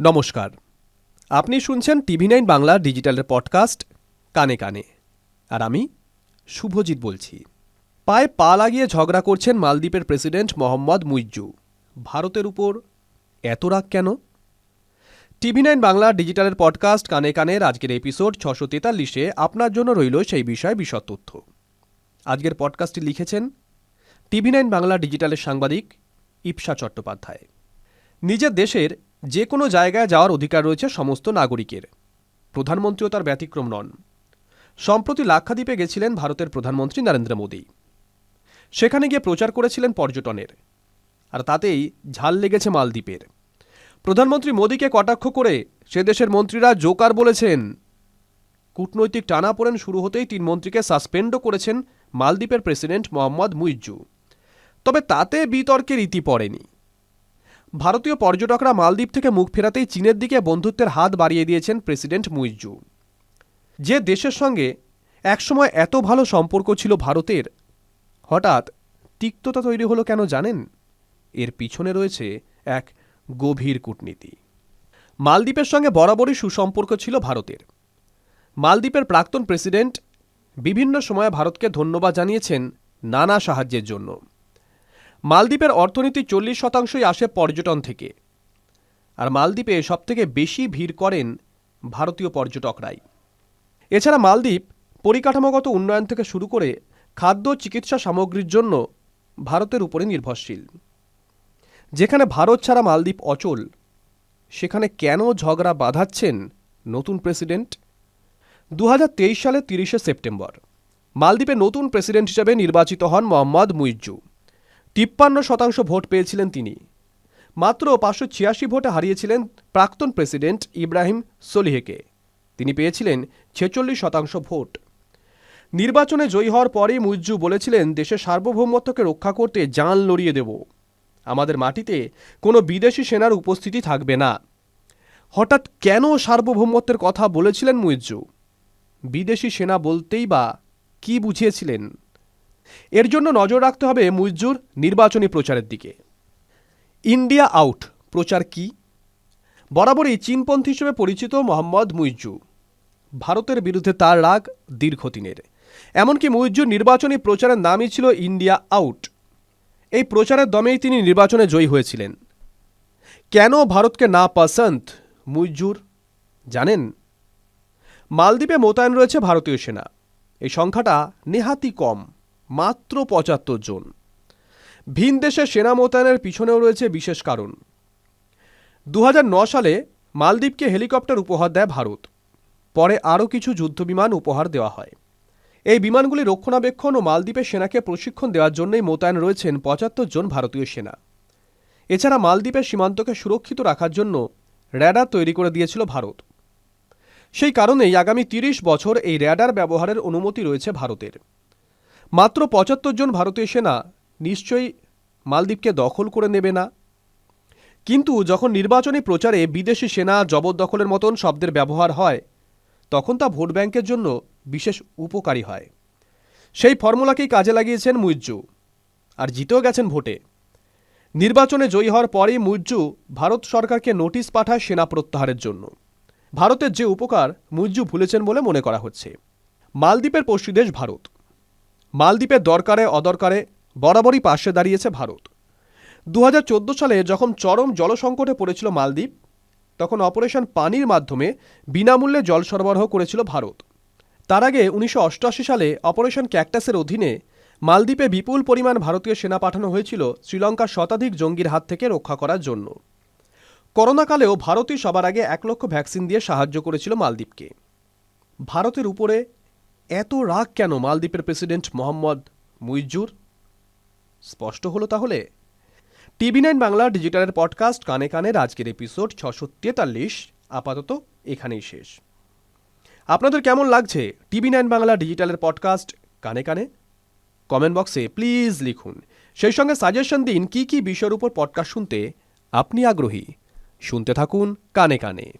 নমস্কার। আপনি শুনছেন টিভি নাইন বাংলা ডিজিটালের পডকাস্ট কানে কানে। আর আমি শুভজিৎ বলছি। পায়ে পা লাগিয়ে ঝগড়া করছেন মালদ্বীপের প্রেসিডেন্ট মোহাম্মদ মুইজ্জু। ভারতের উপর এত রাগ কেন? টিভি নাইন বাংলা ডিজিটালের পডকাস্ট কানে কানের আজকের এপিসোড ছশো তেতাল্লিশে আপনার জন্য রইল সেই বিষয়ে বিশদ তথ্য। আজকের পডকাস্টটি লিখেছেন টিভি নাইন বাংলা ডিজিটালের সাংবাদিক ইপসা চট্টোপাধ্যায়। নিজের দেশের যে কোনো জায়গায় যাওয়ার অধিকার রয়েছে সমস্ত নাগরিকের। প্রধানমন্ত্রীও তার ব্যতিক্রম নন। সম্প্রতি লাক্ষাদ্বীপে গেছিলেন ভারতের প্রধানমন্ত্রী নরেন্দ্র মোদী। সেখানে গিয়ে প্রচার করেছিলেন পর্যটনের। আর তাতেই ঝাল লেগেছে মালদ্বীপের। প্রধানমন্ত্রী মোদীকে কটাক্ষ করে সে দেশের মন্ত্রীরা জোকার বলেছেন, কূটনৈতিক টানাপোড়েন শুরু হতেই তিন মন্ত্রীকে সাসপেন্ডও করেছেন মালদ্বীপের প্রেসিডেন্ট মোহাম্মদ মুইজ্জু। তবে তাতে বিতর্কের ইতি পড়েনি। ভারতীয় পর্যটকরা মালদ্বীপ থেকে মুখ ফেরাতেই চীনের দিকে বন্ধুত্বের হাত বাড়িয়ে দিয়েছেন প্রেসিডেন্ট মুইজ্জু। যে দেশের সঙ্গে একসময় এত ভালো সম্পর্ক ছিল ভারতের, হঠাৎ তিক্ততা তৈরি হলো কেন জানেন? এর পিছনে রয়েছে এক গভীর কূটনীতি। মালদ্বীপের সঙ্গে বরাবরই সুসম্পর্ক ছিল ভারতের। মালদ্বীপের প্রাক্তন প্রেসিডেন্ট বিভিন্ন সময়ে ভারতকে ধন্যবাদ জানিয়েছেন নানা সাহায্যের জন্য। মালদ্বীপের অর্থনীতি চল্লিশ শতাংশই আসে পর্যটন থেকে। আর মালদ্বীপে সবথেকে বেশি ভিড় করেন ভারতীয় পর্যটকরাই। এছাড়া মালদ্বীপ পরিকাঠামোগত উন্নয়ন থেকে শুরু করে খাদ্য চিকিৎসা সামগ্রীর জন্য ভারতের উপরে নির্ভরশীল। যেখানে ভারত ছাড়া মালদ্বীপ অচল, সেখানে কেন ঝগড়া বাঁধাচ্ছেন নতুন প্রেসিডেন্ট? দু সালে তিরিশে সেপ্টেম্বর, মালদ্বীপে নতুন প্রেসিডেন্ট হিসেবে নির্বাচিত হন মোহাম্মদ মুইজ্জু। তিপ্পান্ন শতাংশ ভোট পেয়েছিলেন তিনি। মাত্র পাঁচশো ছিয়াশি ভোটে হারিয়েছিলেন প্রাক্তন প্রেসিডেন্ট ইব্রাহিম সলিহেকে। তিনি পেয়েছিলেন ছেচল্লিশ শতাংশ ভোট। নির্বাচনে জয়ী হওয়ার পরেই মুইজ্জু বলেছিলেন, দেশের সার্বভৌমত্বকে রক্ষা করতে জান লড়িয়ে দেব। আমাদের মাটিতে কোনো বিদেশি সেনার উপস্থিতি থাকবে না। হঠাৎ কেন সার্বভৌমত্বের কথা বলেছিলেন মুইজ্জু বিদেশি সেনা বলতেই বা কি বুঝিয়েছিলেন? এর জন্য নজর রাখতে হবে মুইজ্জুর নির্বাচনী প্রচারের দিকে। ইন্ডিয়া আউট, প্রচার কি? বরাবরই চীনপন্থী হিসেবে পরিচিত মোহাম্মদ মুইজ্জু। ভারতের বিরুদ্ধে তার রাগ দীর্ঘদিনের। এমনকি মুইজ্জুর নির্বাচনী প্রচারের নামই ছিল ইন্ডিয়া আউট। এই প্রচারের দমেই তিনি নির্বাচনে জয়ী হয়েছিলেন। কেন ভারতকে না পসন্ত মুইজ্জুর, জানেন? মালদ্বীপে মোতায়েন রয়েছে ভারতীয় সেনা। এই সংখ্যাটা নেহাতি কম। মাত্র পঁচাত্তর জন। ভিন দেশে সেনা মোতায়েনের পিছনেও রয়েছে বিশেষ কারণ। দু সালে মালদ্বীপকে হেলিকপ্টার উপহার দেয় ভারত। পরে আরও কিছু যুদ্ধবিমান উপহার দেওয়া হয়। এই বিমানগুলি রক্ষণাবেক্ষণ ও মালদ্বীপের সেনাকে প্রশিক্ষণ দেওয়ার জন্যই মোতায়েন রয়েছেন পঁচাত্তর জন ভারতীয় সেনা। এছাড়া মালদ্বীপের সীমান্তকে সুরক্ষিত রাখার জন্য র্যাডার তৈরি করে দিয়েছিল ভারত। সেই কারণেই আগামী তিরিশ বছর এই র্যাডার ব্যবহারের অনুমতি রয়েছে ভারতের। মাত্র পঁচাত্তর জন ভারতীয় সেনা নিশ্চয়ই মালদ্বীপকে দখল করে নেবে না। কিন্তু যখন নির্বাচনী প্রচারে বিদেশি সেনা জবরদখলের মতন শব্দের ব্যবহার হয়, তখন তা ভোট ব্যাংকের জন্য বিশেষ উপকারী হয়। সেই ফর্মুলাকেই কাজে লাগিয়েছেন মুইজ্জু, আর জিতেও গেছেন ভোটে। নির্বাচনে জয়ী হওয়ার পরেই মুইজ্জু ভারত সরকারকে নোটিশ পাঠায় সেনা প্রত্যাহারের জন্য। ভারতের যে উপকার মুইজ্জু ভুলেছেন বলে মনে করা হচ্ছে। মালদ্বীপের পশ্চিদেশ ভারত। মালদ্বীপের দরকারে অদরকারে বরাবরই পাশে দাঁড়িয়েছে ভারত। দু হাজার চোদ্দ সালে যখন চরম জলসংকটে পড়েছিল মালদ্বীপ, তখন অপারেশন পানির মাধ্যমে বিনামূল্যে জল সরবরাহ করেছিল ভারত। তার আগে উনিশশো অষ্টআশি সালে অপারেশন ক্যাকটাসের অধীনে মালদ্বীপে বিপুল পরিমাণ ভারতীয় সেনা পাঠানো হয়েছিল শ্রীলঙ্কার শতাধিক জঙ্গির হাত থেকে রক্ষা করার জন্য। করোনাকালেও ভারতই সবার আগে এক লক্ষ ভ্যাকসিন দিয়ে সাহায্য করেছিল মালদ্বীপকে। ভারতের উপরে এত রাগ কেন মালদ্বীপের প্রেসিডেন্ট মোহাম্মদ মুইজুর স্পষ্ট হলো তাহলে। টিভি নাইন বাংলা ডিজিটালের পডকাস্ট কানে কানের আজকের এপিসোড ছশো তেতাল্লিশ আপাতত এখানেই শেষ। আপনাদের কেমন লাগছে টিভি নাইন বাংলা ডিজিটালের পডকাস্ট কানে কানে? কমেন্ট বক্সে প্লিজ লিখুন। সেই সঙ্গে সাজেশন দিন কি কি বিষয়ের উপর পডকাস্ট শুনতে আপনি আগ্রহী। শুনতে থাকুন কানে কানে।